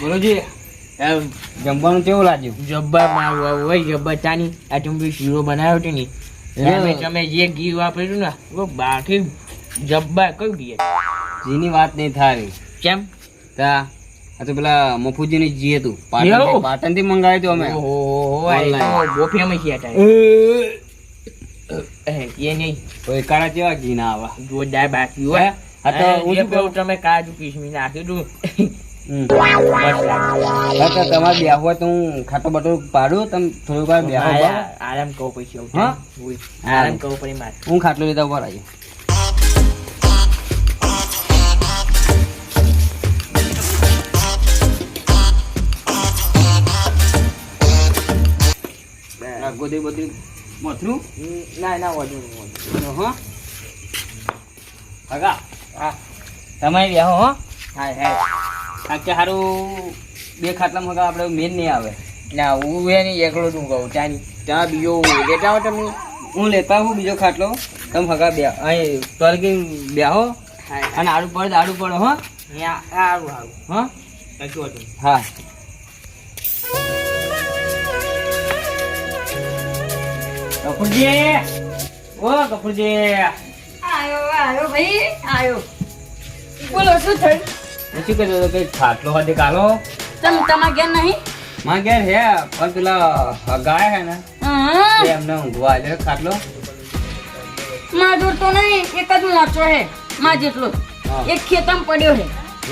ગુરુજી એમ જમવાનું કેવું લાગ્યું? જબ્બા મારું હોય જબ્બા ચાની. આ ચુંબી શીરો બનાવ્યો હતો ને તમે તમે જે ઘી વાપર્યું ને બાકી જબ્બા કયું ઘી? જીની વાત નહીં થાય. કેમ? તા આ તો પેલા મફુજીની જી હતું? પાટણથી મંગાવ્યું હતું અમે. ઓહો આ Online. તો બોફિયામાં છે એ. નહીં. કોઈ કાળા કેવા ઘી ના આવા? જોરદાર બાકી હોય. હા તો હું શું કહું? તમે કાજુ હમ. મસ્ત લાગ્યું. હા તો તમારે તો હું ખાટો બટો પાડું તમે થોડીક વાર બેહો આરામ કરવો પછી હા? આરામ મારે. હું ખાટલો લીધા ઉપર આવી ગોદી બધી મથરું? ના ના વધુ હા હગા હા. તમે બેહો હો હા. હા કારણ કે સારું બે ખાટલામાં હગા આપણે મેન નહીં આવે. ના હું એ નહીં એકલો તું કહું. ત્યાં ત્યાં બીજો લેતા આવો તમે? હું લેતા હું બીજો ખાટલો. તમે હગા બે અહીં તરગી બેહો અને આડું પડે આડું પડે હો. સારું સારું હા. હા. કપૂરજી! ઓ કપૂરજી! આયો ભાઈ? આયો બોલો શું થયું? હું શું હતો કે ખાટલો હતી કાલો? તમ તમારા ઘેર નહીં? માં ઘેર હે પણ પેલા ગાય હે ને એમને ઊંઘવા આવ્યો ખાટલો. માં જોતો નહીં એક જ મોચો હે માં જેટલો. એક ખેતમ પડ્યો હે?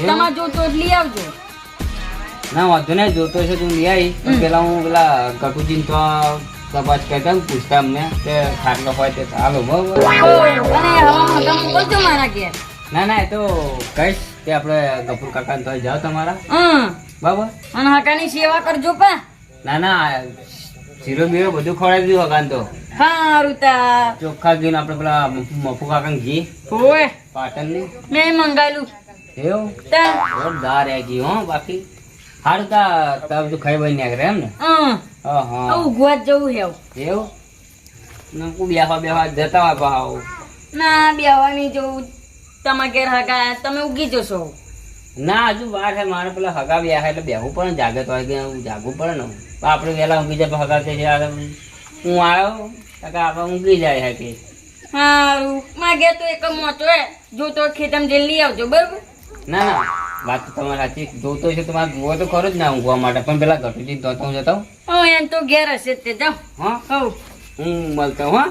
તમારે જોતો લઈ આવજો. ના વાંધો નહીં જોતો છે તું લઈ આવી પેલા હું પેલા ગટુજી તો તપાસ કરતા ને પૂછતા અમને કે ખાટલો હોય તે ચાલો બરોબર? ના ના એ તો કહીશ કે આપણે ગફુર કાકા તો જાઓ તમારા. બરાબર? અને હકાની સેવા કરજો પા. ના ના શીરો બીરો બધું ખવડાવી દીધું હકાન તો. સારું તા. ચોખ્ખા ઘી આપણે પેલા મફુ કાકા ઘી. ઓય. પાટણની. મેં મંગાવેલું એવું? જોરદાર હે ઘી હો બાકી. સારું તા તા બધું ખાઈ બની નીકળે એમ ને? હા હા ઉઘવા જ જવું હેવ હવે. એવું? નકુ બેહવા બેહવા જતા હોય ભાવ. ના બેવાની જવું. તમારા ઘેર હગા તમે ઉગી જશો. ના હજુ વાર છે. મારે પેલા હગા બેહા એટલે બેહવું પણ જાગત હોય કે જાગવું પડે ને. આપણે વહેલા ઊંઘી જાય હગા થઈ જાય હું આવ્યો. કાકા આપણે ઊંઘી જાય હે કે. હારું. માં ઘેર તો એક જ મોટો હે જોતો ખેતમ જઈને લઈ આવજો બરોબર? ના ના. વાત તો તમારી સાચી. જોતો છે તમારે જુઓ તો ખરો જ ના ઊંઘવા માટે. પણ પેલા ઘટુજી તો હું જતો. ઓ એમ તો ઘેર હશે તે. જાઓ. હા? હવ હું મળતો હા?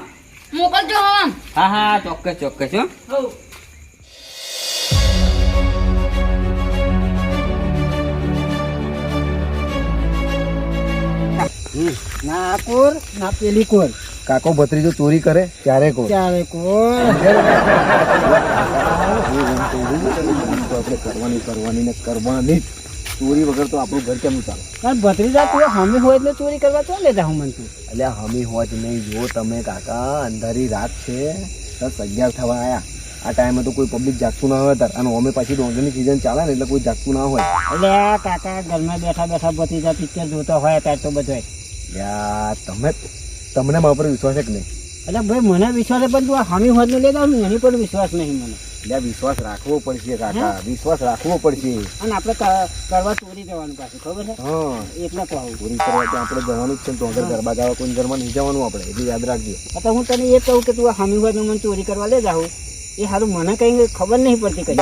મોકલજો હવામ હા હા ચોક્કસ ચોક્કસ હો. હવ ના કોર. ના પેલી કોર. કાકો ભત્રીજો ચોરી કરે ત્યારે કોઈ ત્યારે કોર. આપણે કરવાની કરવાની ને કરવાની ચોરી વગર તો આપણું ઘર કેમનું ચાલે? કારણ ભત્રીજા તું હમી હોય એટલે ચોરી કરવા તો લેતા હું મન તું. એટલે હમી હોજ નહીં જો તમે કાકા અંધારી રાત છે દસ અગિયાર થવા આવ્યા આ ટાઈમે તો કોઈ પબ્લિક જાગતું ના હોય તાર. અને અમે પાછી ડોંગરની સિઝન ચાલે ને એટલે કોઈ જાગતું ના હોય. એટલે કાકા ઘરમાં બેઠા બેઠા ભત્રીજા પિક્ચર જોતા હોય ત્યારે તો બધો યાર તમે તમને મારા પર વિશ્વાસ જ નહીં? એટલે ભાઈ મને વિશ્વાસ પણ તું આ હમી હોય ને લેતા હું એની પર વિશ્વાસ નહીં મને. એટલે વિશ્વાસ રાખવો પડશે કાકા વિશ્વાસ રાખવો પડશે. અને આપણે કરવા ચોરી જવાનું પાછું ખબર છે? હા. એટલે કહું ચોરી કરવા તો આપણે જવાનું જ છે તો આગળ ગરબા ગાવા કોઈ ઘરમાં નહીં જવાનું આપણે એટલે યાદ રાખજો. એટલે હું તને એ કહું કે તું હામી હોય મને ચોરી કરવા લે જાઉં એ સારું મને કઈ ખબર નહીં પડતી કઈ.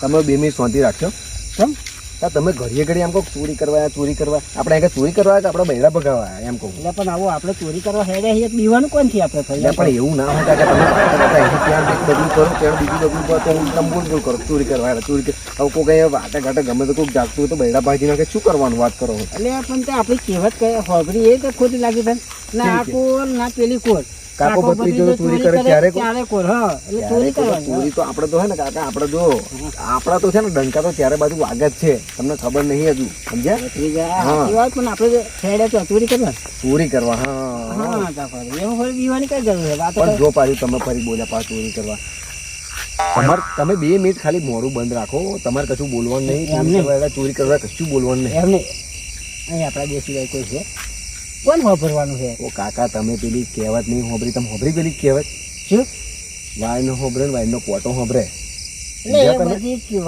તમે બે મિનિટ શાંતિ રાખજો. કેમ? હા તમે ઘડીએ ઘડી એમ કહો ચોરી કરવા ચોરી કરવા. આપણે અહીંયા ચોરી કરવા કે આપણે બૈરા ભગાવા એમ કહું. એટલે પણ આવો આપણે ચોરી કરવા હેડે છીએ દીવાનું કોણથી આપણે થઈ પણ એવું ના હોય કે તમે ત્યાં બધું કરો ત્યાં બીજું બધું કરો ત્યાં તમે બોલ કરો ચોરી કરવા ચોરી હવે કોઈ કઈ વાટે ઘાટે ગમે તો કોઈ જાગતું હોય તો બૈરા ભાજી નાખે શું કરવાનું વાત કરો? એટલે પણ તે આપણી કહેવત કહે હોબરી એ તો ખોટી લાગી થાય ના આ કોર ના પેલી કોર કાકો ભત્રીજો ચોરી કરે ત્યારે? ત્યારે કોર હા એટલે ચોરી ત્યારે ચોરી તો આપણે તો હે ને કાકા આપણે જો આપણા તો છે ને ડંકા તો ત્યારે બાજુ વાગે જ છે. તમને ખબર નહીં હજુ સમજ્યા? ભત્રી હા. સાચી વાત પણ આપણે ખેડે તો ચોરી કરવા? ચોરી કરવા હા. હા કાકા એવું હોય દીવાની કઈ જરૂર છે? પણ જો પાછું તમે ફરી બોલ્યા પાછું ચોરી કરવા. તમારે તમે બે મિનિટ ખાલી મોરું બંધ રાખો. તમારે કશું બોલવાનું નહીં. ચોરી કરવા ચોરી કરવા કશું બોલવાનું નહીં. એમને અહીં આપણા દેશી કોઈ છે. કોણ વાપરવાનું છે? ઓ કાકા તમે પેલી કહેવત નહીં હોભરી તમે હોભરી પેલી કહેવત? શું? વાયનો હોભરે ને વાયનો કોટો હોભરે.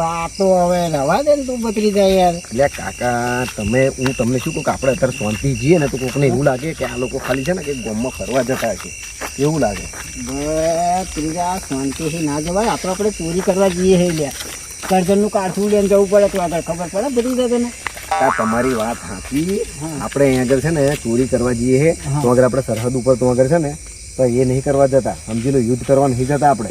વાતો હવે રવા દે ને તું બતરી જાય યાર. એટલે કાકા તમે હું તમને શું કહું કે આપણે અત્યારે શાંતિ જઈએ ને તો કોકને એવું લાગે કે આ લોકો ખાલી છે ને કે ગામમાં ફરવા જતા છે એવું લાગે? ત્રીજા શાંતિથી ના જવાય. આપણે આપણે ચોરી કરવા જઈએ હે લ્યા. કરજણનું કાઠું લઈને જવું પડે તો આગળ ખબર પડે બધી જાય તને. તમારી વાત સાચી આપણે અહીંયા આગળ છે ને ચોરી કરવા જઈએ તો આગળ આપણે સરહદ ઉપર તો આગળ છે ને, તો એ નહીં કરવા જતા. સમજી લો, યુદ્ધ કરવા નહીં જતા આપણે.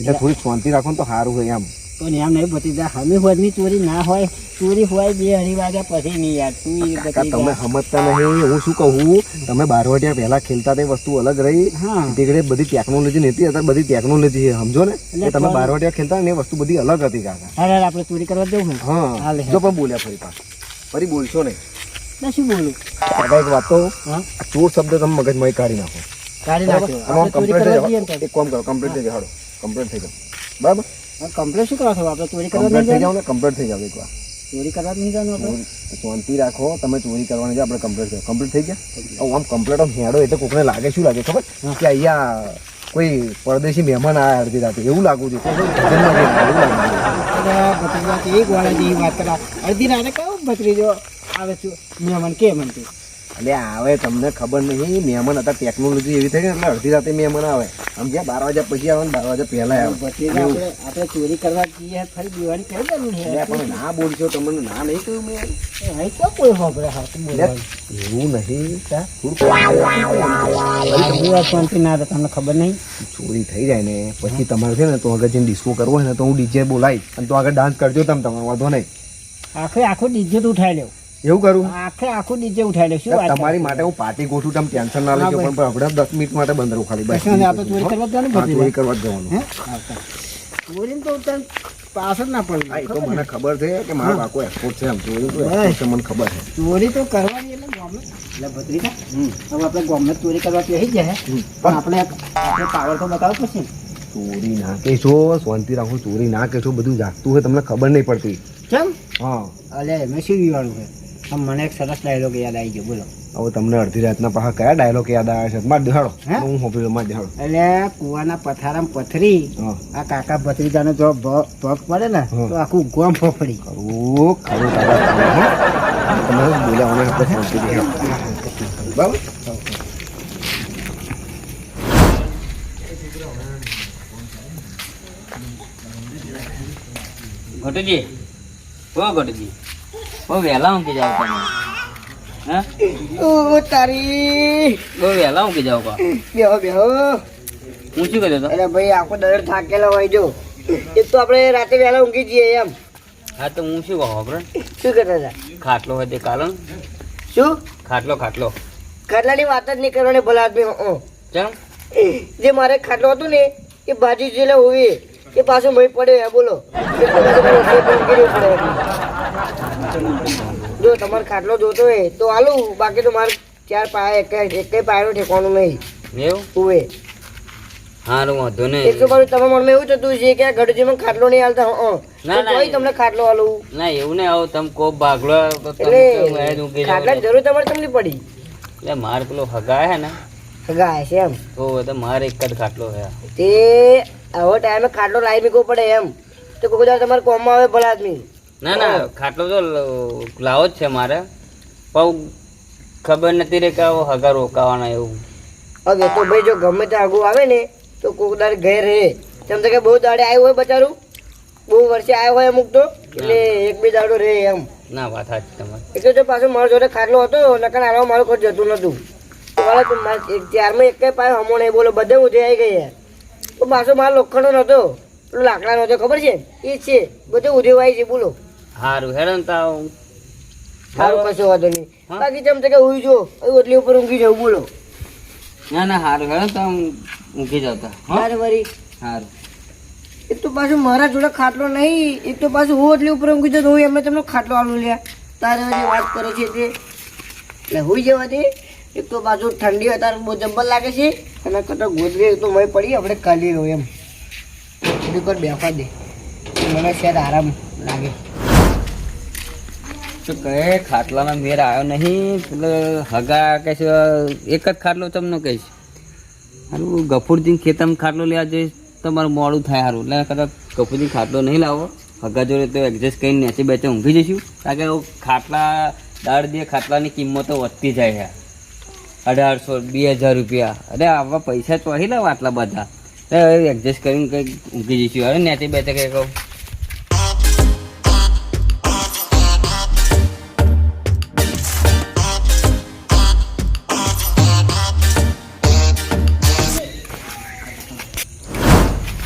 એટલે થોડી શાંતિ રાખો તો સારું હોય એમ. તો એમ નહીં બધી હમી હોદની ચોરી ના હોય. ચોરી હોય બે અઢી વાગ્યા પછી નહીં યાર. તું એ કાકા બધી તમે સમજતા નહીં હું શું કહું? તમે બારવટિયા પહેલા ખેલતા તે વસ્તુ અલગ રહી. હા. બધી ટેકનોલોજી નથી અત્યારે બધી ટેકનોલોજી છે સમજો ને? તમે બારવટિયા ખેલતા ને એ વસ્તુ બધી અલગ હતી કાકા. આપણે ચોરી કરવા જવું હા. જો પણ બોલ્યા ફરી પાછું. ફરી બોલશો ના શું બોલું? કાકા એક વાત કહું ચોર શબ્દ તમે મગજમાં કાઢી નાખો. કાઢી ચોરી કમ્પ્લીટ થઈ જઈએ એક કામ કરો કમ્પ્લીટ થઈ જાઓ. કમ્પ્લેટ થઈ જાઓ. બરાબર? કમ્પ્લેટ શું કરવા છો? આપણે ચોરી કરવા કમ્પ્લેટ થઈ જાવ ને કમ્પ્લીટ થઈ જાઓ એકવાર ચોરી કરવા નહીં જવાનું આપણે? શાંતિ રાખો તમે ચોરી કરવાની છે આપણે કમ્પ્લીટ કરો કમ્પ્લીટ થઈ ગયા? આમ કમ્પ્લીટ આમ હેડો એટલે કોકને લાગે શું લાગે ખબર? કે અહીંયા કોઈ પરદેશી મહેમાન આવ્યા અડધી રાતે. એવું લાગવું જોઈએ. એક વાળા જેવી વાત કરા અડધી રાતે કહું ભત્રીજો આવે છું? મહેમાન કે મનતી એટલે આવે તમને ખબર નહીં મહેમાન હતા ટેકનોલોજી એવી થઈ એટલે અડધી રાતે મહેમાન આવે. સમજ્યા બાર વાગ્યા પછી આવે ને બાર વાગ્યા પહેલા આવે. પછી. આપણે ચોરી કરવા જઈએ ફરી દિવાળી કરી દેવું પણ ના બોલશો તમને ના નહીં કહ્યું મેં. અહીં તો કોઈ એવું નહીં શાંતિ ના તમને ખબર નહીં? ચોરી થઈ જાય ને પછી તમારે છે ને તો આગળ જઈને ડિસ્કો કરવો હોય ને તો હું ડીજે બોલાવીશ અને તો આગળ ડાન્સ કરજો તમે તમારો વાંધો નહીં. આખે આખો ડીજે તો ઉઠાઈ લેવું. એવું કરું? આખે આખું નીચે ઉઠાઈ લેવું શું તમારી માટે હું પાર્ટી ગોઠવું તમે ટેન્શન ના લેજો પણ આપણે દસ મિનિટ માટે બંધ રહું ખાલી બસ. આપણે ચોરી કરવા જવાનું ચોરી તો પાછળ ના પડે તો મને ખબર છે કે મારો આખો એક્સપોર્ટ છે આમ ચોરી તો છે મને ખબર છે. ચોરી તો કરવાની એટલે ગમે. એટલે ભત્રીજા હવે આપણે ગમે ચોરી કરવા બેસી જાય પણ આપણે આપણે પાવર તો બતાવો પછી. ચોરી ના કહેશો શાંતિ રાખો ચોરી ના કહેશો બધું જાગતું હોય તમને ખબર નહીં પડતી. કેમ? હા. અલે એમાં સીવી વાળું છે આમ મને એક સરસ ડાયલોગ યાદ આવી ગયો બોલો. હવે તમને અડધી રાતના પાછા કયા ડાયલોગ યાદ આવે છે? માર દેહાડો. હે? હું હોપી માર દેહાડો. એટલે કુવાના પથારામાં પથરી હા. આ કાકા ભત્રીજાનો જો ભગ પડે ને તો આખું ગોમ ફોફડી. ઓ ખરું કાકા તમે, હો. તમે બોલ્યા મને આપણે બરાબર? ઘટુજી હો ઘટુજી બહુ વહેલા ઊંઘી જાવ તમે. ઓ તારી. બહુ વહેલા ઊંઘી જાવ કા. બેહો બેહો. હું શું કર્યો તો? અરે ભાઈ આખો દર થાકેલો હોય જો. એક તો આપણે રાતે વહેલા ઊંઘી જઈએ એમ. હા તો હું શું કહું આપણે શું કરતા હતા? ખાટલો હોય તે કાલો. શું? ખાટલો ખાટલો. ખાટલાની વાત જ નહીં કરવાની ભલા આદમી. ચમ? જે મારે ખાટલો હતું ને એ ભાજી જેલે હોવી એ. પાછું મહી પડે બોલો. જો તમારે ખાટલો જોતો હોય તો હાલું બાકી તો મારે ચાર પાયા એક એક પાયાનું ઠેકવાનું નહીં. એવું? હોવે હારું વાંધો નહીં. તો મારું તમારા મનમાં એવું થતું છે કે ગઢજીમાં ખાટલો નહીં હાલતા હં ના, ના. તમને ખાટલો હાલું ના એવું નહીં આવું તમે કોપ ભાગલો એટલે ખાટલાની જરૂર તમારે તમને પડી? એટલે મારે પેલો હગા હે ને. ગાય છે એમ. તો તો મારે એક જ ખાટલો તે હવે ટાઈમે ખાટલો લાવી મૂકવો પડે એમ. તો કોઈ તમારે કોમમાં આવે ભલા આદમી. ના ના ખાટલો તો લાવો જ છે મારે. પણ ખબર નથી રે કે હગા રોકાવાના એવું. હવે તો ભાઈ જો ગમે તે આગું આવે ને તો કોક દાડે ઘેર રહે. તેમ તો કે બહુ દાડે આવ્યું હોય બચારું. બહુ વર્ષે આવ્યો હોય અમુક તો. એટલે એક બે દાડો રહે એમ. ના વાત સાચી તમારી. એટલે જો પાછું મારો જોડે ખાટલો હતો નકર હાલવા મારો ખર્ચ જતું નતું. એક ચારમાં એક પાયો હમો નહીં બોલો બધે ઉઠી આવી ગઈ યાર તો પાછો મારો લોખંડો નહોતો લાકડા નહોતો હતો ખબર છે? એ જ છે. બધે ઉધેવાય છે બોલો. સારું હેરાન તાવ સારું કશો વાંધો નહીં. બાકી જેમ તો કે ઉઈ જો ઓટલી ઉપર ઊંઘી જવું બોલો. ના ના સારું હેરાન તો ઊંઘી જતા હા? વરી. સારું એક તો પાછું મારા જોડે ખાટલો નહીં. એક તો પાછું હું એટલી ઉપર ઊંઘી જતો હું એમને તમને ખાટલો આલું લ્યા. તારે જે વાત કરે છે તે. એટલે હોઈ જવા દે. એક તો પાછું ઠંડી અત્યારે બહુ જબ્બર લાગે છે. અને કતો ગોદરી તો મય પડી આપણે કાઢી રહ્યો એમ. થોડીક બેસવા દે. મને શેર આરામ લાગે. તો કહે? ખાટલામાં મેર આવ્યો નહીં. પેલો હગા કહે છે, એક જ ખાટલો તમને કહીશ. હારું ગફુરજી ખેતરમાં ખાટલો લેવા જઈશ તો તો મોડું થાય સારું એટલે કદાચ ગફુરજી ખાટલો નહીં લાવો. હગા જોડે તો એડજસ્ટ કરીને નેચે બેચે ઊંઘી જઈશું. કારણ કે ખાટલા, દાળ દે ખાટલાની કિંમતો વધતી જાય છે. અઢારસો, બે હજાર રૂપિયા. અરે, આવા પૈસા ચોહી લાવ આટલા બધા. એડજસ્ટ કરીને કંઈક ઊંઘી જઈશું. અરે નેચે બેચે કંઈ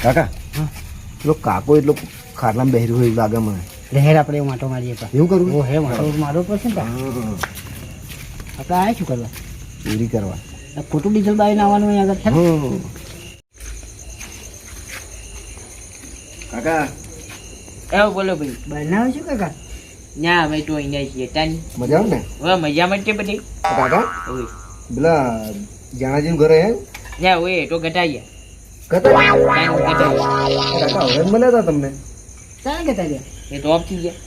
કાકા? પેલો કાકો એટલો ખાટલામાં બેહર્યો હોય એવું લાગે મને. લહેર આપણે માટો મારીએ તો એવું કરવું? ઓ હે માટો મારવો પડશે ને આપણે આ શું કરવા? ચોરી કરવા. ખોટું ડીઝલ બાવીને આવવાનું અહીંયા આગળ. કાકા? એવું બોલો ભાઈ. બનાવે છું કાકા? ના અમે તો અહીંયા છીએ તાની મજા આવે ને? હવે મજામાં છે બધી? કાકા? પેલા જાણાજીનું ઘર હે ના ઓય તો ઘટાડ્યા કાકા હવે મળ્યા તમને? ચાલે કે તારે એ તો ઓફ થઈ ગયા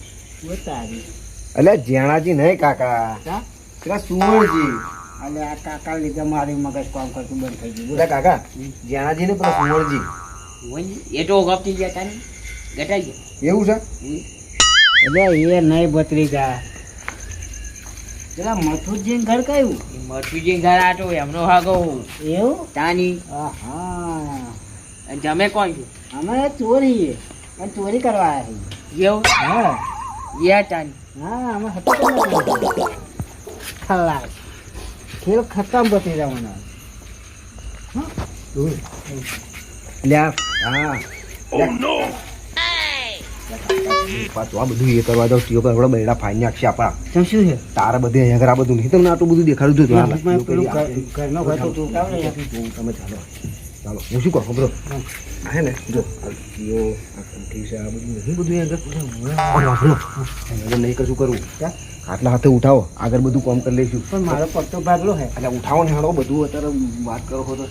અલ્યા જ્યાણાજી નહીં કાકા. પેલા અને આ કાકા લીધે મારી મગજ કામ કરતું બંધ થઈ ગયું. બધા કાકા જ્યાણાજી ને પેલા સુવર્ણજી એ તો ઓફ થઈ ગયા તાની ઘટાડ્યા એવું છે? એ નહીં બતરી ગયા પેલા મથુરજી ઘર કયું? એ ઘર આટો એમનો હાગો. એવું? તાની. હા તમે કોણ છો? અમે ચોરી અને ચોરી કરવા આવ્યા છીએ. એવું? હા. યા ટાઈમ હા અમે હતો ખલાસ. ખેલ ખતમ પતી જવાનો. અલ્યા હા. પાછું આ બધું એ કરવા દો ટીઓ કરવા બૈડા ફાઈન નાખશે આપણા. તો શું છે? તારા બધે અહીંયા આગળ આ બધું નહીં. તમને આટલું બધું દેખાડું હતું તમે ચાલો. ચાલો હું શું કહું? બ્રો હે. ને જો આ ટીઓ આ કંઠી છે આ બધું નહીં બધું આગળ નહીં કશું કરવું આટલા હાથે ઉઠાવો આગળ બધું કામ કરી લઈશું. પણ મારો પડતો ભાગલો હે. એટલે ઉઠાવો ને હાડો બધું અત્યારે વાત કરો છો તો.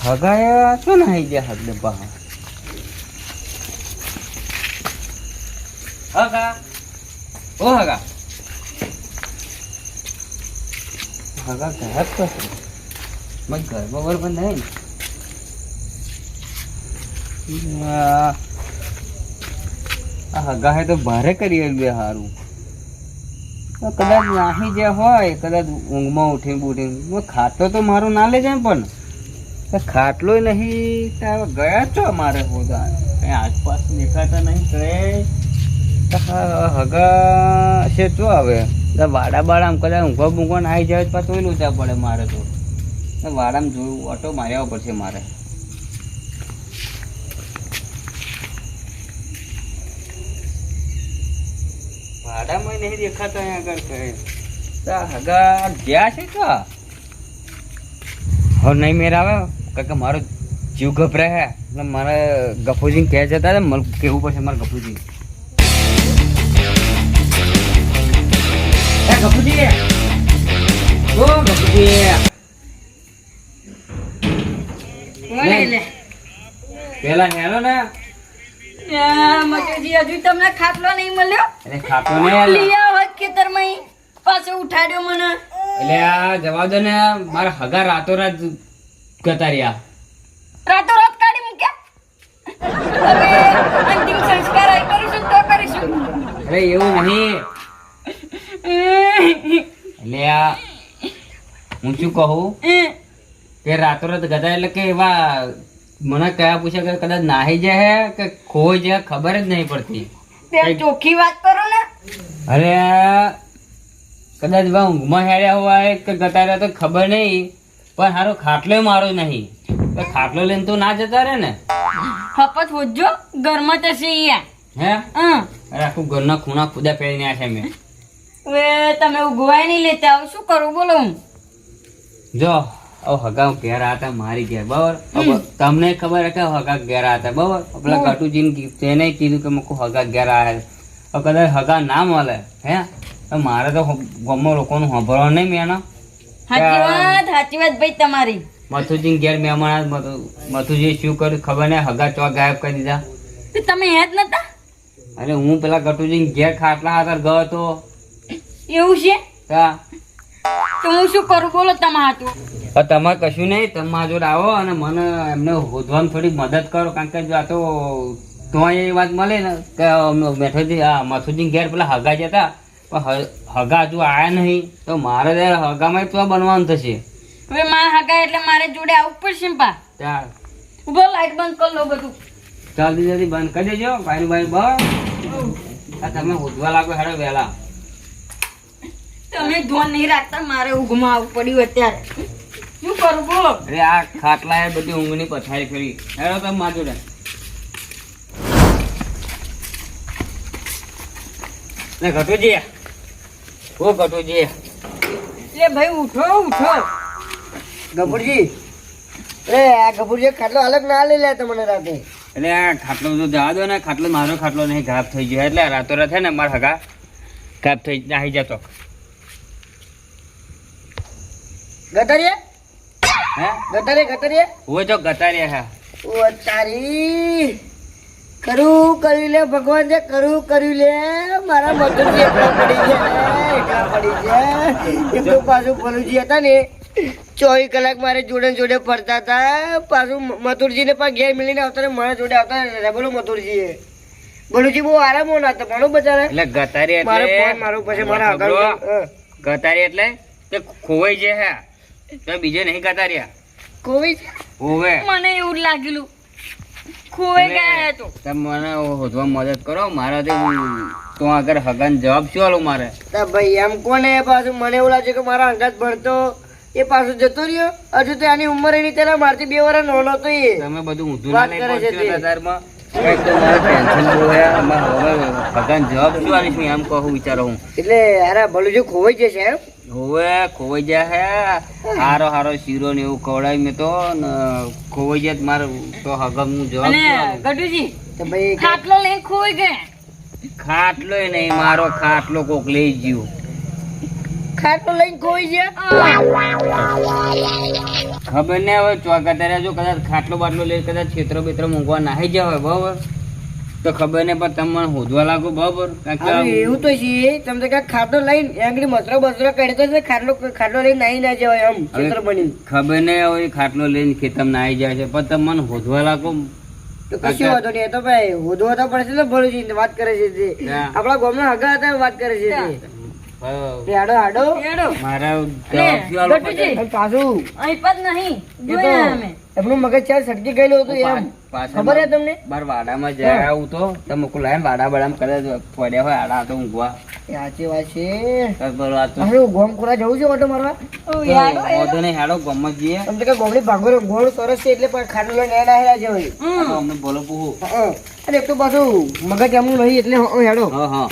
હગાયા શું ના આવી ગયા હગ ડબ્બા હગા. ઓ હગા. હગા ઘર તો છે. મગ ઘરમાં બરોબર નહીં. આ હગા હે તો ભારે કરી બે સારું કદાચ નાહી જે હોય, કદાચ ઊંઘમાં ઉઠી બુઠી ખાતો તો મારું ના લે જાય પણ. ખાટલો નહીં ગયા છો અમારે કઈ આસપાસ દેખાતા નહીં, કઈ? તો હા હગા છે શું હવે તો વાડા બાડામાં કદાચ ઊંઘવા બૂંઘવા આવી જાય તો પાછું લોચા પડે મારે તો. તો વાડામાં જોયું ઓટો માર્યા પડશે મારે. વાડામાં નહીં દેખાતા અહીંયા આગળ કઈ. તો હગા ગયા છે કા હવે નહીં મેર આવે કારણ કે મારો જીવ ગભરાય એટલે મારે ગફુજી કહે જતા મને કેવું પડશે, મારે ગફુજી. એ ગફુજી ઓ ગફુજી પેલા હેલો ને. આ હજુ તમને ખાટલો નહીં મળ્યો? એટલે ખાતો ને લઈ આવો ખેતરમાં પાછો ઉઠાડ્યો મને. એટલે આ જવા દો ને મારા હગા રાતોરાત ગતા રહ્યા રાતો રાત કાઢી મૂક્યા? હવે અંતિમ સંસ્કાર અહીં કરીશું તો કરીશું. અરે એવું નહીં. આ હું શું કહું? કે રાતોરાત ગધા એટલે કે એવા મને કયા પૂછે કે કદાચ નાહી જાય કે ખોઈ જાય ખબર જ નહીં પડતી. ચોખ્ખી વાત કરો ને. અરે કદાચ એવા ઊંઘમાં હેડ્યા હોય કે ગતા રહ્યા તો ખબર નહીં પણ હારો ખાટલો મારો નહીં. તો ખાટલો લઈને તો ના જતા રહે ને? હપત હોજો ઘરમાં તો છે અહીંયા. હે? હા અરે આખું ઘરના ખૂણા ખુદા પહેરીને આ છે મેં હવે તમે ઉગવાય નહીં લેતા આવો. શું કરું? બોલો હું. જો ઓ હગા ઘેર હતા મારી ઘેર બરાબર? તમને ખબર કે હગા ઘેર હતા બરાબર? પેલા કટુજીને તેને કીધું કે મૂકું હગા ઘેર આયા કદાચ હગા ના મળે હે? તો મારે તો ગમો લોકોનું સાંભળવા નહીં મેં સાચી વાત સાચી વાત ભાઈ તમારી. મથુજી ઘેર મહેમાન આવ્યા. મથુજી શું કર્યું ખબર નહીં હગા ચો ગાયબ કરી દીધા. તમે યાદ નતા? અરે હું પેલા ગટુજી ઘેર ખાટલા હાથર ગયો તો એવું છે? હા. તો હું શું કરું? બોલો તમારા પણ તમે કશું નહીં તમે મારા જોડે આવો અને મને એમને શોધવામાં થોડી મદદ કરો કારણ કે જો આ તો તો એ વાત મળે ને કે મેઠોજી આ મથુજી ઘેર પેલા હગા જતા પણ હગા હજુ આવ્યા નહીં તો મારે હગામાં તો બનવાનું થશે. હવે મારા હગા એટલે મારે જોડે આવવું પડશે પા. ચાલ. ઊભો લાઈટ બંધ કરી લો બધું. જલ્દી જલ્દી બંધ કરી દેજો ભાઈ ભાઈ બસ. આ તમે શોધવા લાગો હેડો વહેલા. તમે ધોન નહીં રાખતા મારે ઊંઘમાં આવવું પડ્યું અત્યારે. શું કરું બોલો? અરે આ ખાટલા એ બધી ઊંઘની પથારી કરી હેડો તમે માજો જોડે. ને ઘટુજી ઓ ઘટુજી એ ભાઈ ઉઠો ઉઠો. ગફુરજી અરે આ ગફુરજી ખાટલો અલગ ના લઈ લે તમને રાતે. એટલે આ ખાટલો તો જવા દો ને ખાટલો મારો ખાટલો નહીં ખરાબ થઈ ગયો. એટલે રાતો રાત ને મારા હગા ખરાબ થઈ નાહી જતો. ગટરીએ? હે? ગટરીએ ગટરીએ? હોય તો ગટરીએ હે. ઓ તારી. કરું કર્યું લે ભગવાન જે કરું કર્યું લે મારા મગજ એકલા પડી છે એટલા પડી છે તો પાછું ભલુજી હતા ને ચોવીસ કલાક મારે જોડે જોડે ફરતા હતા. પાછું મથુરજી ને પણ ઘેર મિલીને આવતા ને મારા જોડે આવતા રહ્યા બોલો મથુરજી ભલુજી બહુ આરામ ના હતા ભણો બચારા. એટલે ગતારી મારો એટલે ફોન મારો પછી મારા આગળ ગતારી એટલે તે ખોવાઈ જે હે. તો બીજે નહીં ગતાર્યા કોઈ હોવે. મને એવું જ લાગેલું. ખોવાઈ ગયા તો. તમે મને શોધવા મદદ કરો. મારાથી તો આગળ હગન જવાબ શું આલું મારે? તો ભાઈ એમ કોને? પાછું મને એવું લાગે કે મારા અંગાત ભણતો. એ પાછો જતો રહ્યો? હજુ તો આની ઉંમર એની તેના મારથી બે વર્ષ નોલો તો એ. તમે બધું ઊંધું વાત કરે છે. તો. મારે ટેન્શન હવે હગાન જવાબ શું આલીશું એમ કહું વિચારો હું. એટલે અરે ભલું ખોવાઈ જશે એમ? હોવે ખોવાઈ જાય હે. હારો હારો શીરો ને એવું ખવડાવી મેં તો ખોવાઈ જાય તો મારે તો હગમ હું જવાબ અને શું તો ભાઈ ખાટલો લઈ ખોવાઈ ગયા. ખાટલો નહીં મારો ખાટલો કોક લઈ ગયો. ખાટલો લઈને ખોવાઈ ગયા? ખબર ને હવે ચોકા રહેજો કદાચ ખાટલો બાટલો લઈ કદાચ છેતરો બેતરો મૂકવા નાહી જાય હોય બરોબર? તો ખબર ને પણ તમે હોદવા લાગો બરોબર? એવું તો છે. તમે તો કાંઈક ખાટલો લઈને આગળ મસરો બસરો કાઢતો છે ખાટલો ખાટલો લઈને નાઈ ના જવાય બની. ખબર ને હવે ખાટલો લઈને ખેતર નાઈ જાય છે પણ તમે મને શોધવા લાગો. તો કશું વાંધો નહીં તો ભાઈ હોદવા તો પડશે ને ભલું વાત કરે છે તે. આપણા ગામના હગા હતા વાત કરે છે તે. હાડો. મારા પાછું. અહીં નહીં એમનું મગજ ચાર સટકી ગયેલું હતું એમ. ખબર હે તમને? બાર વાડામાં જાય આવું તો. તમે કોઈ વાડા બાડામાં કદાચ પડ્યા હોય આડા તો ઊંઘવા. સાચી વાત છે. તો બરો તો. હવે ગોમ ખોરા જવું છે ઓટો મારવા? ઓ યાડો વાંધો નહીં હેડો ગમત જઈએ. આમ તો કે ગોમડી ગોળ સરસ છે એટલે પણ ખાટલો લઈને એના હેરા અમને બોલો પૂછું અરે એક તો પાછું મગજ એમ નહીં એટલે હેડો. હા હા.